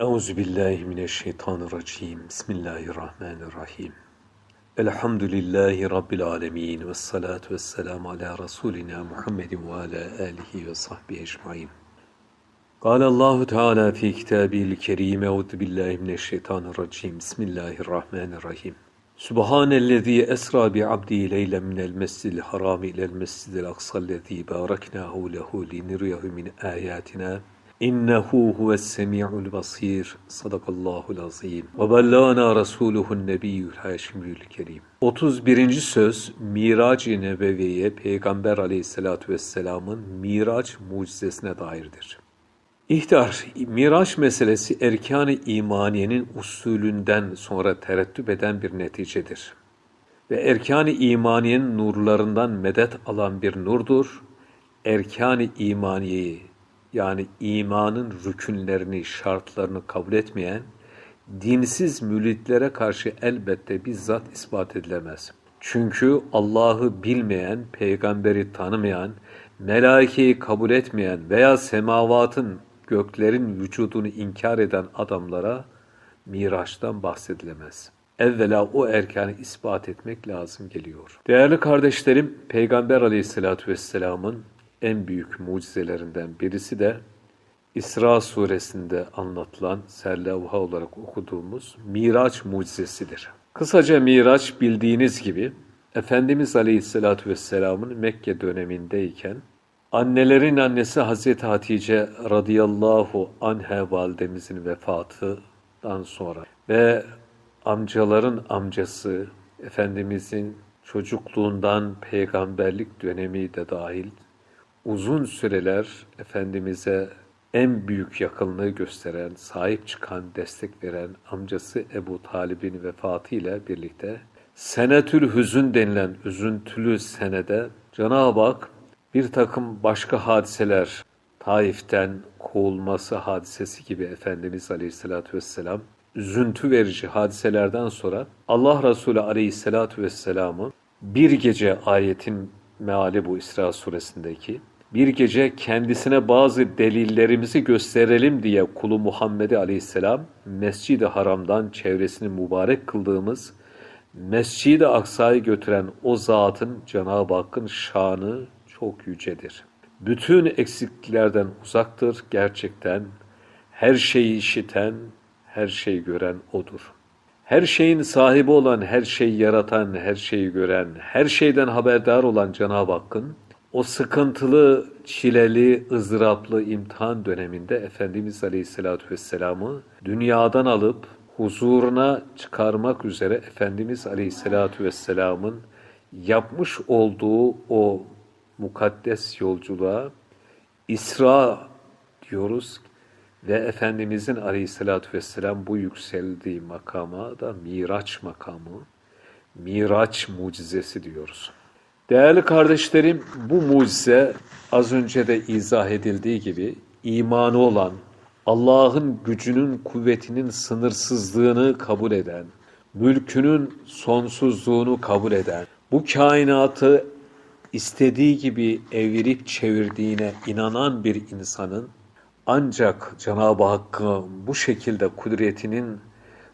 Euzu billahi mineşşeytanirracim. Bismillahirrahmanirrahim. Elhamdülillahi rabbil alamin ve salatu vesselam ala rasulina Muhammedin ve ala alihi ve sahbihi ecmaîn. قال الله تعالى في كتابه الكريم أعوذ بالله من الشيطان الرجيم بسم الله الرحمن الرحيم سبحان الذي أسرى بعبده ليلا من المسجد الحرام إلى المسجد الأقصى الذي باركناه له لنريه من آياتنا İnnehu huves semi'ul basir. Sadakallahul azim. Ve bellana rasuluhun nebiyyül haşimül kerim. 31. söz Mirac-ı Nebeviye Peygamber aleyhissalatü vesselamın Miraç mucizesine dairdir. İhtiyar, Miraç meselesi erkan-ı imaniyenin usulünden sonra terettüp eden bir neticedir. Ve erkan-ı imaniyenin nurlarından medet alan bir nurdur. Erkan-ı imaniyeyi yani imanın rükünlerini, şartlarını kabul etmeyen, dinsiz müritlere karşı elbette bizzat ispat edilemez. Çünkü Allah'ı bilmeyen, peygamberi tanımayan, melaikeyi kabul etmeyen veya semavatın göklerin vücudunu inkar eden adamlara Miraç'tan bahsedilemez. Evvela o erkanı ispat etmek lazım geliyor. Değerli kardeşlerim, Peygamber aleyhissalatü vesselamın en büyük mucizelerinden birisi de İsra suresinde anlatılan serlevha olarak okuduğumuz Miraç mucizesidir. Kısaca Miraç bildiğiniz gibi Efendimiz Aleyhisselatü Vesselam'ın Mekke dönemindeyken Annelerin annesi Hazreti Hatice radıyallahu anha validemizin vefatından sonra ve amcaların amcası Efendimizin çocukluğundan peygamberlik dönemi de dahil uzun süreler Efendimiz'e en büyük yakınlığı gösteren, sahip çıkan, destek veren amcası Ebu Talib'in vefatı ile birlikte Senetül Hüzün denilen üzüntülü senede Cenab-ı Hak bir takım başka hadiseler, Taif'ten kovulması hadisesi gibi Efendimiz Aleyhisselatü Vesselam, üzüntü verici hadiselerden sonra Allah Resulü Aleyhisselatü Vesselam'ı bir gece ayetin meali bu İsra suresindeki, bir gece kendisine bazı delillerimizi gösterelim diye kulu Muhammed Aleyhisselam Mescid-i Haram'dan çevresini mübarek kıldığımız Mescid-i Aksa'yı götüren o zatın Cenab-ı Hakk'ın şanı çok yücedir. Bütün eksikliklerden uzaktır gerçekten. Her şeyi işiten, her şeyi gören O'dur. Her şeyin sahibi olan, her şeyi yaratan, her şeyi gören, her şeyden haberdar olan Cenab-ı Hakk'ın o sıkıntılı, çileli, ızdıraplı imtihan döneminde Efendimiz Aleyhisselatü Vesselam'ı dünyadan alıp huzuruna çıkarmak üzere Efendimiz Aleyhisselatü Vesselam'ın yapmış olduğu o mukaddes yolculuğa İsra diyoruz ve Efendimizin aleyhissalatü vesselam bu yükseldiği makama da Miraç makamı, Miraç mucizesi diyoruz. Değerli kardeşlerim bu mucize az önce de izah edildiği gibi imanı olan, Allah'ın gücünün, kuvvetinin sınırsızlığını kabul eden, mülkünün sonsuzluğunu kabul eden, bu kainatı istediği gibi evirip çevirdiğine inanan bir insanın ancak Cenab-ı Hakk'ı bu şekilde kudretinin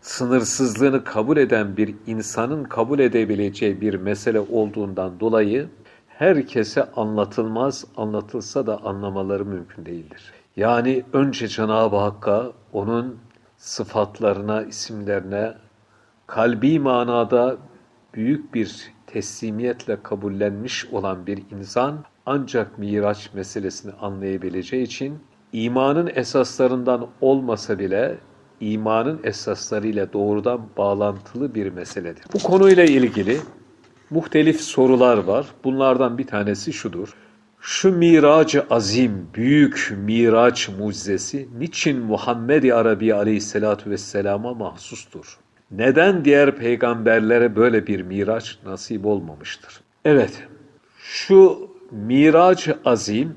sınırsızlığını kabul eden bir insanın kabul edebileceği bir mesele olduğundan dolayı herkese anlatılmaz, anlatılsa da anlamaları mümkün değildir. Yani önce Cenab-ı Hakk'a, onun sıfatlarına, isimlerine kalbi manada büyük bir teslimiyetle kabullenmiş olan bir insan ancak Miraç meselesini anlayabileceği için imanın esaslarından olmasa bile imanın esaslarıyla doğrudan bağlantılı bir meseledir. Bu konuyla ilgili muhtelif sorular var. Bunlardan bir tanesi şudur. Şu mirac azim, büyük miraç mucizesi niçin Muhammed-i Arabi aleyhissalatu vesselama mahsustur? Neden diğer peygamberlere böyle bir miraç nasip olmamıştır? Evet, şu miraç azim,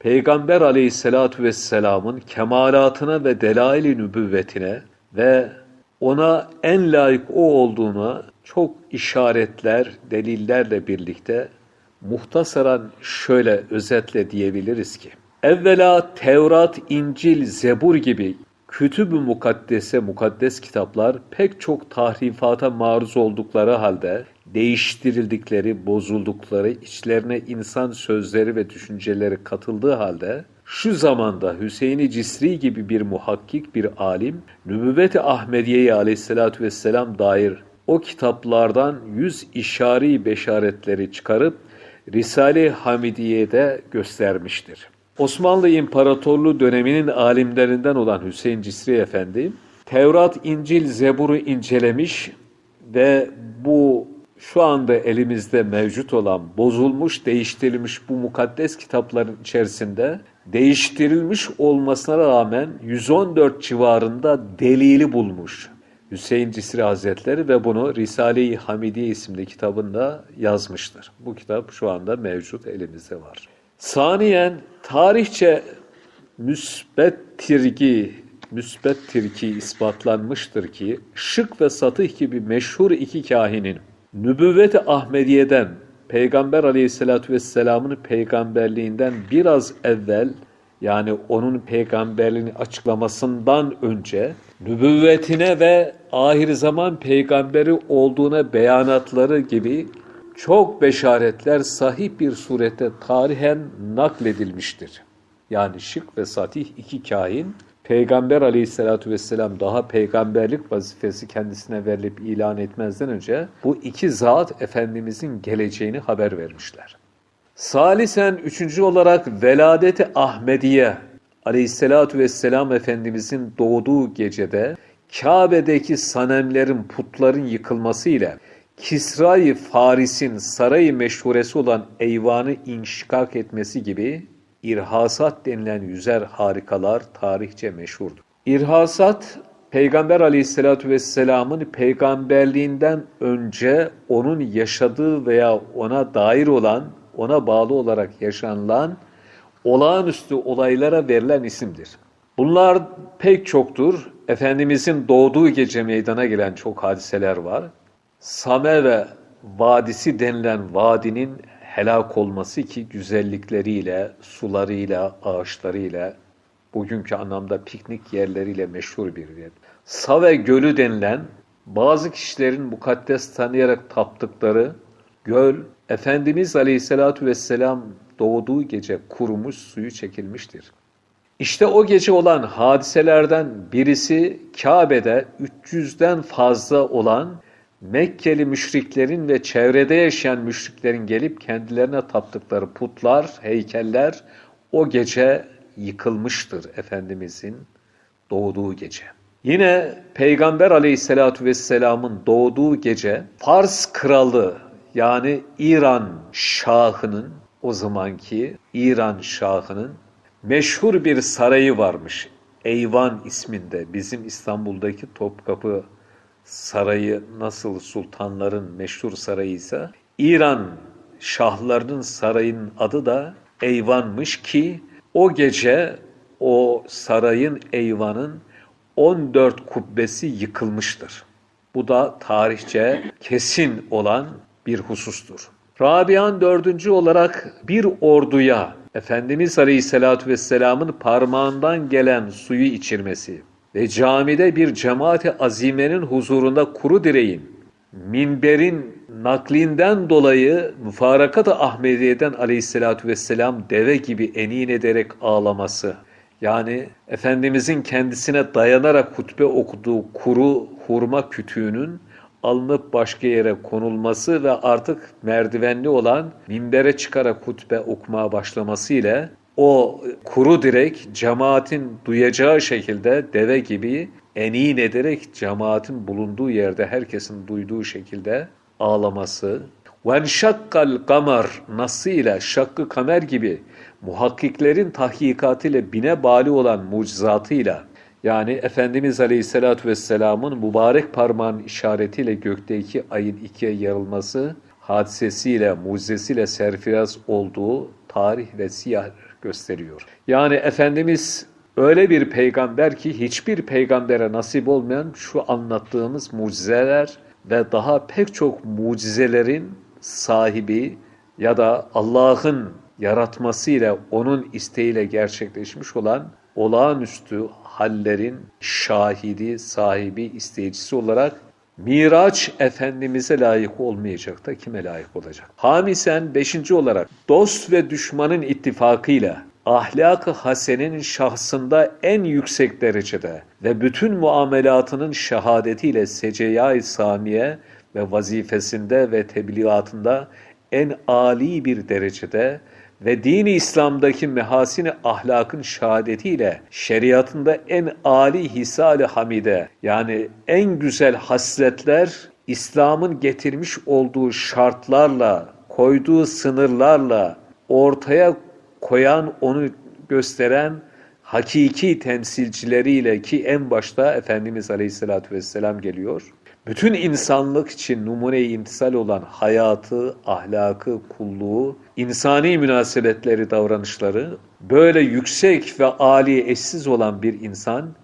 Peygamber aleyhissalatu vesselamın kemalatına ve delail-i nübüvvetine ve ona en layık o olduğuna çok işaretler, delillerle birlikte muhtasaran şöyle özetle diyebiliriz ki, evvela Tevrat, İncil, Zebur gibi Kütüb-ü mukaddese, mukaddes kitaplar pek çok tahrifata maruz oldukları halde değiştirildikleri, bozuldukları, içlerine insan sözleri ve düşünceleri katıldığı halde şu zamanda Hüseyin-i Cisri gibi bir muhakkik bir alim, Nübüvvet-i Ahmediye'ye aleyhissalatü vesselam dair o kitaplardan yüz işari beşaretleri çıkarıp Risale-i Hamidiye'de göstermiştir. Osmanlı İmparatorluğu döneminin alimlerinden olan Hüseyin Cisri Efendi, Tevrat, İncil, Zebur'u incelemiş ve bu şu anda elimizde mevcut olan bozulmuş, değiştirilmiş bu mukaddes kitapların içerisinde değiştirilmiş olmasına rağmen 114 civarında delili bulmuş. Hüseyin Cisri Hazretleri ve bunu Risale-i Hamidiye isimli kitabında yazmıştır. Bu kitap şu anda mevcut elimizde var. Saniyen tarihçe müsbettir ki, müsbettir ki ispatlanmıştır ki Şık ve Satih gibi meşhur iki kahinin nübüvvet-i Ahmediye'den Peygamber aleyhissalatü vesselamın peygamberliğinden biraz evvel yani onun peygamberliğini açıklamasından önce nübüvvetine ve ahir zaman peygamberi olduğuna beyanatları gibi çok beşaretler sahih bir surette tarihen nakledilmiştir. Yani şık ve satih iki kahin Peygamber aleyhissalatü vesselam daha peygamberlik vazifesi kendisine verilip ilan etmezden önce bu iki zat Efendimizin geleceğini haber vermişler. Salisen üçüncü olarak Veladeti Ahmediye aleyhissalatü vesselam Efendimizin doğduğu gecede Kabe'deki sanemlerin putların yıkılması ile Kisra-i Faris'in sarayı meşhuresi olan eyvanı inşikak etmesi gibi irhasat denilen yüzer harikalar tarihçe meşhurdur. İrhasat, Peygamber aleyhissalatü vesselamın peygamberliğinden önce onun yaşadığı veya ona dair olan, ona bağlı olarak yaşanılan olağanüstü olaylara verilen isimdir. Bunlar pek çoktur. Efendimizin doğduğu gece meydana gelen çok hadiseler var. Same ve Vadisi denilen vadinin helak olması ki güzellikleriyle, sularıyla, ağaçlarıyla, bugünkü anlamda piknik yerleriyle meşhur bir yer. Save Gölü denilen bazı kişilerin mukaddes tanıyarak taptıkları göl, Efendimiz Aleyhisselatü Vesselam doğduğu gece kurumuş, suyu çekilmiştir. İşte o gece olan hadiselerden birisi Kabe'de 300'den fazla olan Mekkeli müşriklerin ve çevrede yaşayan müşriklerin gelip kendilerine taptıkları putlar, heykeller o gece yıkılmıştır Efendimizin doğduğu gece. Yine Peygamber aleyhissalatü vesselamın doğduğu gece Fars kralı yani İran şahının o zamanki İran şahının meşhur bir sarayı varmış. Eyvan isminde bizim İstanbul'daki Topkapı sarayı nasıl sultanların meşhur sarayıysa İran şahlarının sarayının adı da Eyvan'mış ki o gece o sarayın eyvanın 14 kubbesi yıkılmıştır. Bu da tarihçe kesin olan bir husustur. Rabian dördüncü olarak bir orduya Efendimiz Aleyhisselatü Vesselam'ın parmağından gelen suyu içirmesi ve camide bir cemaati azimenin huzurunda kuru direğin, minberin naklinden dolayı müfarakat-ı Ahmediye'den aleyhissalatü vesselam deve gibi enin ederek ağlaması, yani Efendimizin kendisine dayanarak hutbe okuduğu kuru hurma kütüğünün alınıp başka yere konulması ve artık merdivenli olan minbere çıkarak hutbe okumaya başlaması ile o kuru direk cemaatin duyacağı şekilde deve gibi enin ederek cemaatin bulunduğu yerde herkesin duyduğu şekilde ağlaması. Ve şakkal kamar nasıyla şakkı kamer gibi muhakkiklerin tahkikatıyla bine bali olan mucizatıyla yani Efendimiz Aleyhisselatü Vesselam'ın mübarek parmağın işaretiyle gökteki ayın ikiye yarılması hadisesiyle, mucizesiyle serfiraz olduğu tarih ve siyah gösteriyor. Yani Efendimiz öyle bir peygamber ki hiçbir peygambere nasip olmayan şu anlattığımız mucizeler ve daha pek çok mucizelerin sahibi ya da Allah'ın yaratmasıyla onun isteğiyle gerçekleşmiş olan olağanüstü hallerin şahidi, sahibi, isteyicisi olarak Miraç Efendimiz'e layık olmayacak da kime layık olacak? Hamisen beşinci olarak dost ve düşmanın ittifakıyla ahlak-ı hasenin şahsında en yüksek derecede ve bütün muamelatının şehadetiyle seceyai saniye ve vazifesinde ve tebliğatında en âli bir derecede ve dini İslam'daki mehasini ahlakın şehadetiyle şeriatında en âli hisal-i hamide yani en güzel hasletler İslam'ın getirmiş olduğu şartlarla, koyduğu sınırlarla ortaya koyan, onu gösteren hakiki temsilcileriyle ki en başta Efendimiz Aleyhisselatü Vesselam geliyor. Bütün insanlık için numune-i imtisal olan hayatı, ahlakı, kulluğu, insani münasebetleri, davranışları böyle yüksek ve âli eşsiz olan bir insan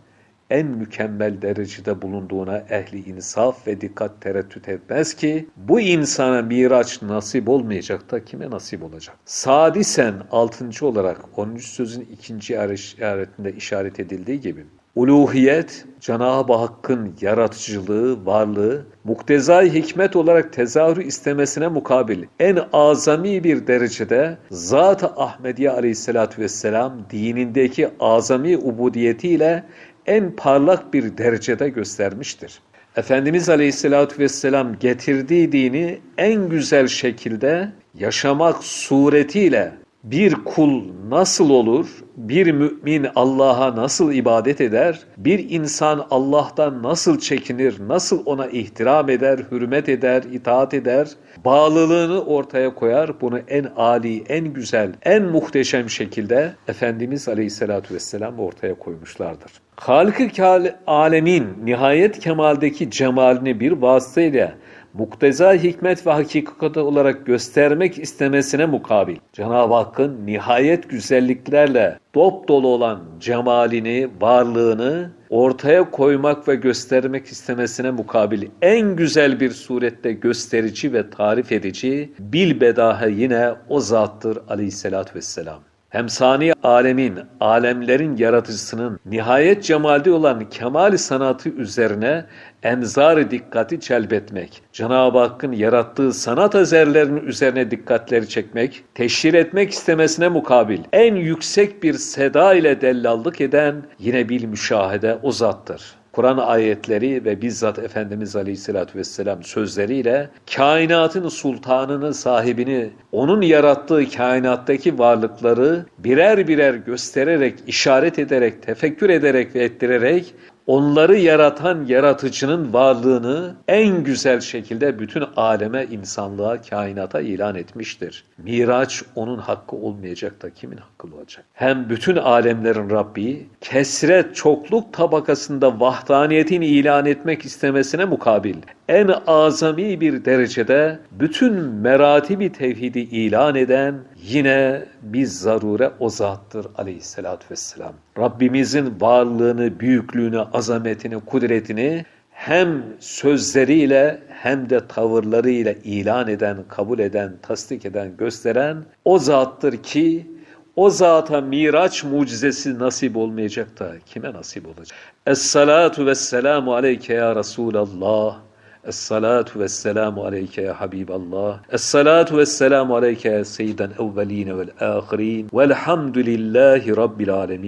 en mükemmel derecede bulunduğuna ehli insaf ve dikkat tereddüt etmez ki bu insana miraç nasip olmayacak da kime nasip olacak? Sadisen altıncı olarak 13. sözün ikinci işaretinde işaret edildiği gibi uluhiyet, Cenab-ı Hakk'ın yaratıcılığı, varlığı, muktezai hikmet olarak tezahürü istemesine mukabil en azami bir derecede Zat-ı Ahmediye aleyhissalatü vesselam dinindeki azami ubudiyetiyle en parlak bir derecede göstermiştir. Efendimiz Aleyhisselatü Vesselam getirdiği dini en güzel şekilde yaşamak suretiyle bir kul nasıl olur, bir mümin Allah'a nasıl ibadet eder, bir insan Allah'tan nasıl çekinir, nasıl ona ihtiram eder, hürmet eder, itaat eder, bağlılığını ortaya koyar. Bunu en âli, en güzel, en muhteşem şekilde Efendimiz Aleyhisselatü Vesselam ortaya koymuşlardır. Halık-ı alemin nihayet kemaldeki cemalini bir vasıtayla mukteza hikmet ve hakikat olarak göstermek istemesine mukabil Cenab-ı Hakk'ın nihayet güzelliklerle dop dolu olan cemalini, varlığını ortaya koymak ve göstermek istemesine mukabil en güzel bir surette gösterici ve tarif edici bilbedahe yine o zattır aleyhissalatü vesselam. Hem sani alemin, alemlerin yaratıcısının nihayet cemalde olan kemal sanatı üzerine enzar dikkati celbetmek, Cenab-ı Hakk'ın yarattığı sanat eserlerinin üzerine dikkatleri çekmek, teşhir etmek istemesine mukabil en yüksek bir seda ile dellallık eden yine bil müşahede o zattır. Kur'an ayetleri ve bizzat Efendimiz Aleyhisselatü Vesselam sözleriyle kainatın sultanını, sahibini, onun yarattığı kainattaki varlıkları birer birer göstererek, işaret ederek, tefekkür ederek ve ettirerek onları yaratan yaratıcının varlığını en güzel şekilde bütün aleme, insanlığa, kainata ilan etmiştir. Miraç onun hakkı olmayacak da kimin hakkı olacak? Hem bütün alemlerin Rabbi kesret çokluk tabakasında vahdaniyetini ilan etmek istemesine mukabil en azami bir derecede bütün meratibi tevhidi ilan eden yine biz zarure o zattır aleyhissalatü vesselam. Rabbimizin varlığını, büyüklüğünü, azametini, kudretini hem sözleriyle hem de tavırlarıyla ilan eden, kabul eden, tasdik eden, gösteren o zattır ki o zata miraç mucizesi nasip olmayacak da kime nasip olacak? Es-salatu vesselamu aleyke ya Resulallah. Es-salatu vesselamu aleyke ya Habiballah. Es-salatu vesselamu aleyke ya seyyiden evveline vel ahirin. Velhamdülillahi Rabbil alemin.